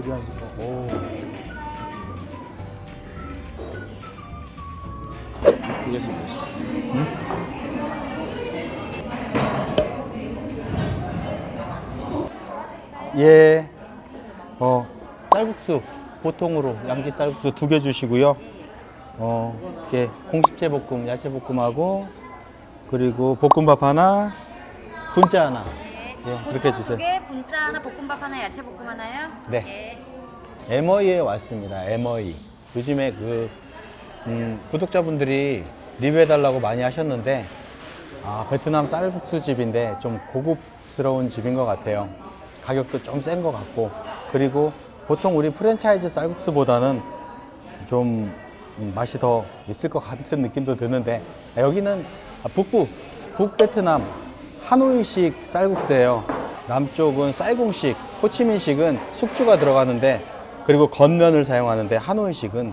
어디 앉을까? 오. 이게 생겼어. 예. 어, 쌀국수 보통으로 양지 쌀국수 두 개 주시고요. 어, 이게 공식제 볶음, 야채 볶음하고 그리고 볶음밥 하나, 분짜 하나. 예, 그렇게 주세요. 두개 분짜 하나, 볶음밥 하나, 야채 볶음 하나요? 네. 에머이에 왔습니다. 에머이. 요즘에 그 음, 구독자분들이 리뷰해달라고 많이 하셨는데 아, 베트남 쌀국수 집인데 좀 고급스러운 집인 것 같아요. 가격도 좀 센 것 같고 그리고 보통 우리 프랜차이즈 쌀국수보다는 좀 음, 맛이 더 있을 것 같은 느낌도 드는데 아, 여기는 북부 북베트남 하노이식 쌀국수예요. 남쪽은 쌀공식, 호치민식은 숙주가 들어가는데 그리고 겉면을 사용하는데 하노이식은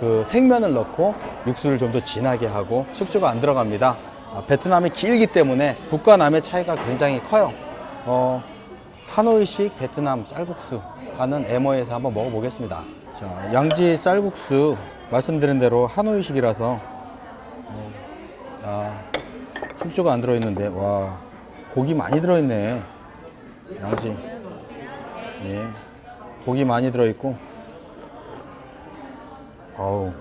그 생면을 넣고 육수를 좀 더 진하게 하고 숙주가 안 들어갑니다. 아, 베트남이 길기 때문에 북과 남의 차이가 굉장히 커요. 어, 하노이식 베트남 쌀국수 하는 에머에서 한번 먹어보겠습니다. 자, 양지 쌀국수 말씀드린 대로 하노이식이라서 어, 아, 숙주가 안 들어있는데 와 고기 많이 들어있네. 양지. 예. 고기 많이 들어있고. 어우.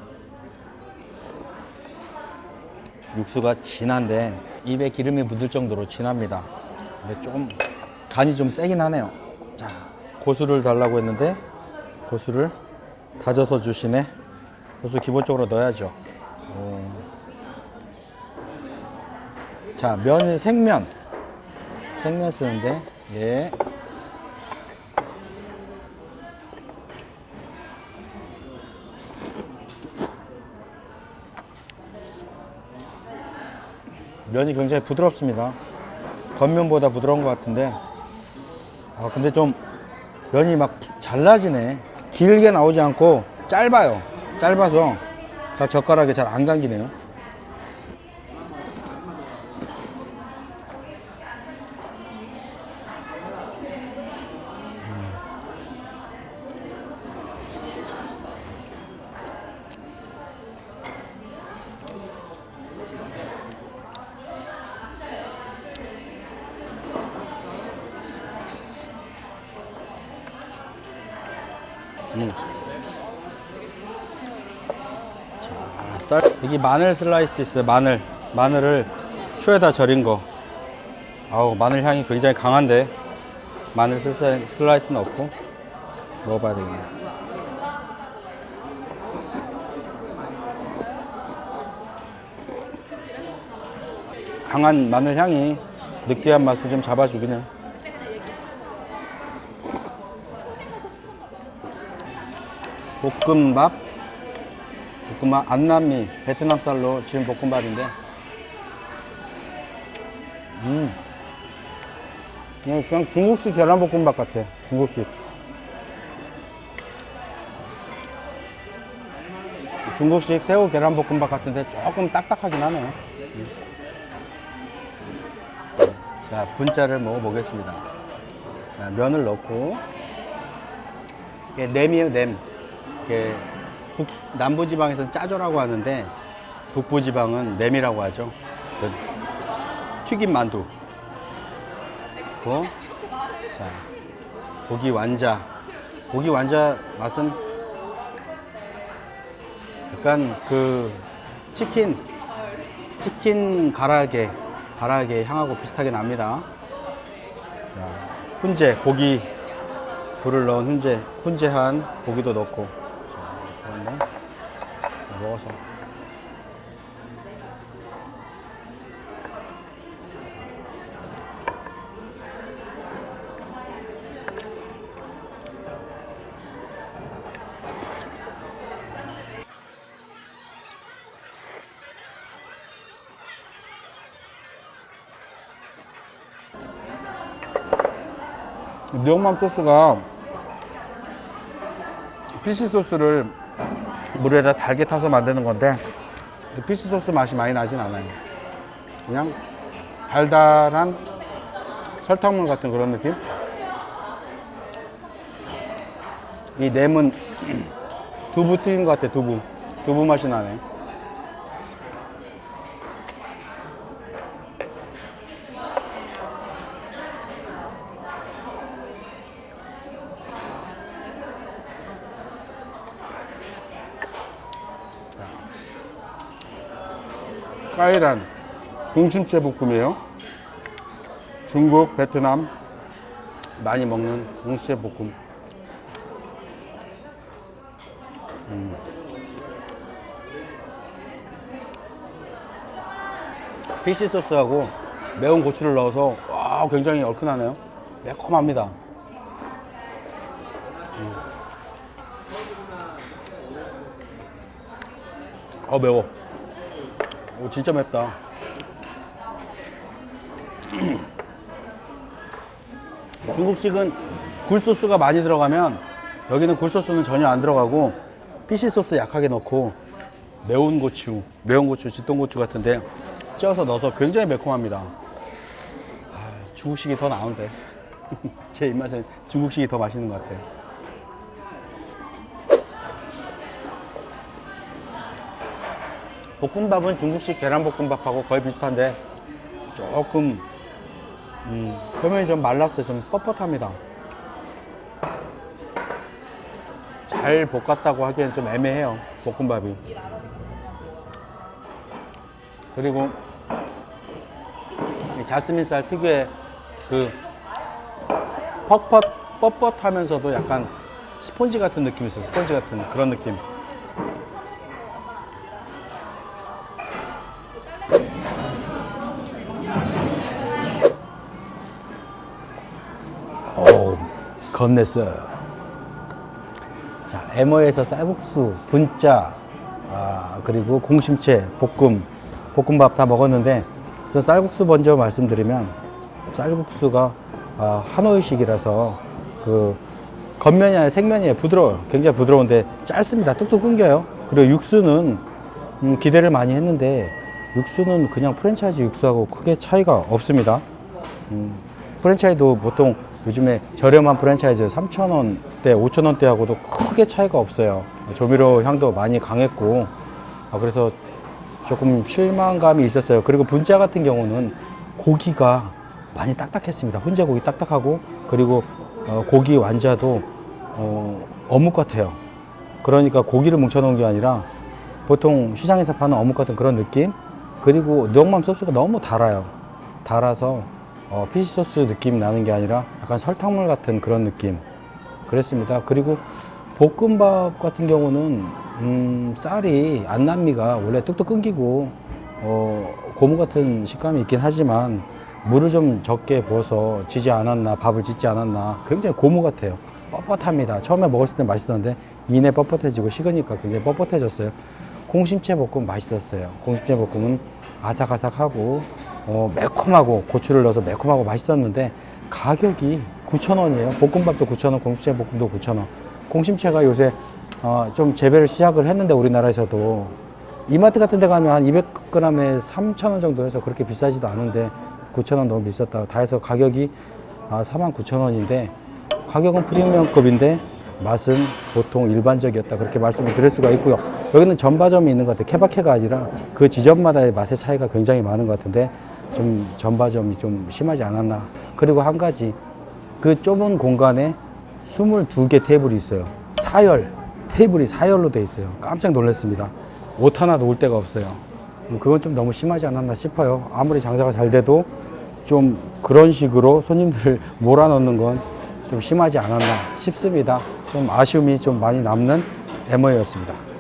육수가 진한데 입에 기름이 묻을 정도로 진합니다. 근데 좀 간이 좀 세긴 하네요. 자, 고수를 달라고 했는데 고수를 다져서 주시네. 고수 기본적으로 넣어야죠. 오. 자, 면은 생면. 생면 쓰는데, 예. 면이 굉장히 부드럽습니다. 겉면보다 부드러운 것 같은데, 아, 근데 좀 면이 막 잘라지네. 길게 나오지 않고 짧아요. 짧아서 자, 젓가락에 잘안 감기네요. 쌀. 여기 마늘 슬라이스 있어요 마늘. 마늘을 초에다 절인 거. 아우 마늘 향이 굉장히 강한데. 마늘 슬라이- 슬라이스 넣고. 먹어봐야 되겠네. 강한 마늘 향이 느끼한 맛을 좀 잡아주긴 해요 볶음밥 볶음밥 안남미 베트남 쌀로 지금 볶음밥인데. 음. 그냥, 그냥 중국식 계란볶음밥 같아 중국식. 중국식 새우 계란볶음밥 같은데 조금 딱딱하긴 하네요 음. 자 분짜를 먹어보겠습니다. 자 면을 넣고. 냄이에요 냄 이게 북, 남부지방에서는 짜조라고 하는데 북부지방은 냄이라고 하죠. 그 튀김 만두. 그리고 자 고기 완자. 고기 완자 맛은 약간 그 치킨 치킨 가라게 가라게 향하고 비슷하게 납니다. 자, 훈제 고기 불을 넣은 훈제 훈제한 고기도 넣고 먹어서. 명맘 소스가 피시 소스를 물에다 달게 타서 만드는 건데 그 피시 소스 맛이 많이 나진 않아요. 그냥 달달한 설탕물 같은 그런 느낌? 이 냄은 두부 튀긴 것 같아, 두부. 두부 맛이 나네. 까이란 공심채 볶음이에요. 중국, 베트남 많이 먹는 공심채 볶음. 음. 피시 소스하고 매운 고추를 넣어서 와 굉장히 얼큰하네요. 매콤합니다. 음. 어 매워. 오 진짜 맵다. 중국식은 굴소스가 많이 들어가면 여기는 굴소스는 전혀 안 들어가고 피시 소스 약하게 넣고 매운 고추, 매운 고추, 진동고추 같은데 쪄서 넣어서 굉장히 매콤합니다. 아, 중국식이 더 나은데 제 입맛엔 중국식이 더 맛있는 것 같아요. 볶음밥은 중국식 계란볶음밥하고 거의 비슷한데 조금 음, 표면이 좀 말랐어요. 좀 뻣뻣합니다. 잘 볶았다고 하기엔 좀 애매해요. 볶음밥이. 그리고 이 자스민 쌀 특유의 그 퍽퍽 뻣뻣하면서도 약간 스폰지 같은 느낌이 있어요. 스폰지 같은 그런 느낌. 겁냈어요. 자, 에머에서 쌀국수, 분짜, 아, 그리고 공심채, 볶음, 볶음밥 다 먹었는데, 우선 쌀국수 먼저 말씀드리면, 쌀국수가 아, 하노이식이라서 그 겉면이 아니라 생면이에요. 부드러워요. 굉장히 부드러운데 짧습니다. 뚝뚝 끊겨요. 그리고 육수는 음, 기대를 많이 했는데, 육수는 그냥 프랜차이즈 육수하고 크게 차이가 없습니다. 음, 프랜차이즈도 보통 요즘에 저렴한 프랜차이즈 3,000원대, 5,000원대하고도 크게 차이가 없어요. 조미료 향도 많이 강했고, 아, 그래서 조금 실망감이 있었어요. 그리고 분짜 같은 경우는 고기가 많이 딱딱했습니다. 훈제 고기 딱딱하고, 그리고 어, 고기 완자도 어, 어묵 같아요. 그러니까 고기를 뭉쳐놓은 게 아니라 보통 시장에서 파는 어묵 같은 그런 느낌? 그리고 누엉맘 소스가 너무 달아요. 달아서 어, 피시 소스 느낌 나는 게 아니라 약간 설탕물 같은 그런 느낌. 그랬습니다. 그리고 볶음밥 같은 경우는 음, 쌀이 안남미가 원래 뚝뚝 끊기고 어, 고무 같은 식감이 있긴 하지만 물을 좀 적게 부어서 지지 않았나 밥을 짓지 않았나 굉장히 고무 같아요. 뻣뻣합니다. 처음에 먹었을 때 맛있었는데 이내 뻣뻣해지고 식으니까 굉장히 뻣뻣해졌어요. 공심채 볶음 맛있었어요. 공심채 볶음은 아삭아삭하고 어, 매콤하고 고추를 넣어서 매콤하고 맛있었는데 가격이 9,000원이에요. 볶음밥도 9,000원, 공심채 볶음도 9,000원. 공심채가 요새 어, 좀 재배를 시작을 했는데 우리나라에서도 이마트 같은 데 가면 한 200g에 3,000원 정도 해서 그렇게 비싸지도 않은데 9,000원 너무 비쌌다. 다 해서 가격이 아, 49,000원인데 가격은 프리미엄급인데 맛은 보통 일반적이었다. 그렇게 말씀을 드릴 수가 있고요. 여기는 전바점이 있는 것 같아요. 케바케가 아니라 그 지점마다의 맛의 차이가 굉장히 많은 것 같은데 좀 전바점이 좀 심하지 않았나. 그리고 한 가지 그 좁은 공간에 22개 테이블이 있어요. 사열. 테이블이 사열로 돼 있어요. 깜짝 놀랐습니다. 옷 하나 놓을 데가 없어요. 그건 좀 너무 심하지 않았나 싶어요. 아무리 장사가 잘 돼도 좀 그런 식으로 손님들을 몰아넣는 건 좀 심하지 않았나 싶습니다. 좀 아쉬움이 좀 많이 남는 에머였습니다.